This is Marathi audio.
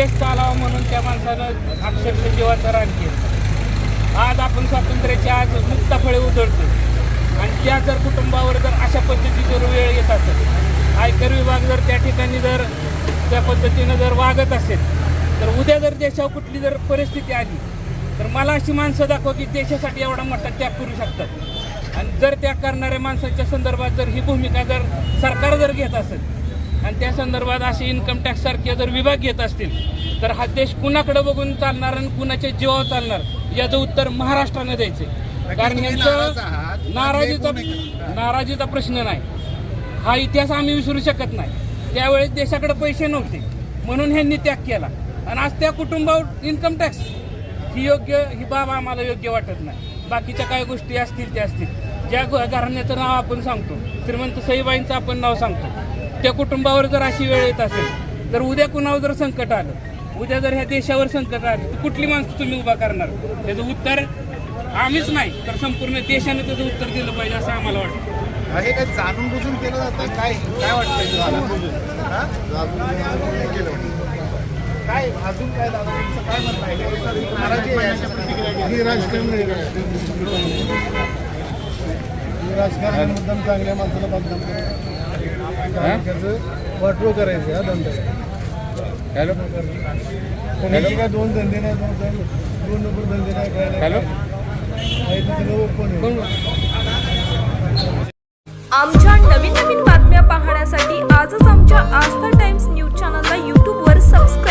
देश चालावा म्हणून त्या माणसानं अक्षरशः जीवाचं रान केलं. आज आपण स्वातंत्र्याची आज मुक्ताफळे उधळतो आणि त्या जर कुटुंबावर जर अशा पद्धती जर वेळ येत असेल आयकर विभाग जर त्या ठिकाणी जर त्या पद्धतीनं जर वागत असेल तर उद्या जर देशावर कुठली जर परिस्थिती आली तर मला अशी माणसं दाखव की देशासाठी एवढा मोठा त्याग करू शकतात. आणि जर त्याग करणाऱ्या माणसांच्या संदर्भात जर ही भूमिका जर सरकार जर घेत असेल आणि त्या संदर्भात असे इन्कम टॅक्स सारखे जर विभाग घेत असतील तर हा देश कुणाकडे बघून चालणार आणि कुणाच्या जीवावर चालणार याचं उत्तर महाराष्ट्रानं द्यायचं कारण यांचं नाराजीचा नाराजीचा प्रश्न नाही. हा इतिहास आम्ही विसरू शकत नाही. त्यावेळेस देशाकडे पैसे नव्हते. म्हणून ह्यांनी त्याग केला. आणि आज त्या कुटुंबावर इन्कम टॅक्स ही योग्य ही बाब आम्हाला योग्य वाटत नाही. बाकीच्या काय गोष्टी असतील त्या असतील. ज्या घराण्याचं नाव आपण सांगतो. श्रीमंत सईबाईंचं आपण नाव सांगतो. त्या कुटुंबावर जर अशी वेळ येत असेल तर उद्या कुणावर जर संकट आलं उद्या जर ह्या देशावर संकट आलं तर कुठली माणसं तुम्ही उभा करणार? त्याचं उत्तर आम्हीच नाही तर संपूर्ण देशाने त्याचं उत्तर दिलं पाहिजे असं आम्हाला वाटतं. हे काय जाणून बुजून केलं जातं? काय काय वाटतंय तुम्हाला? केलं म्हणजे. काय अजून काय दादा तुमचं काय म्हणणं आहे? हे नाराजी आहे. अशा प्रतिक्रिया ही राजकारण नाही राजकारण मुद्दाम चांगल्या माणसाला बदनाम करायचं त्याचं वाटवं करायचं हा धंदा. हॅलो? कोणाचे काय दोन धंदे नाही दोन नंबर धंदे नाही काय नाही. हॅलो? आहे ते सगळं ओपन आहे आमच्या नवीन नवीन बातम्या पाहण्यासाठी आजच आमच्या आस्था टाइम्स न्यूज चॅनलला यूट्यूबवर सबस्क्राईब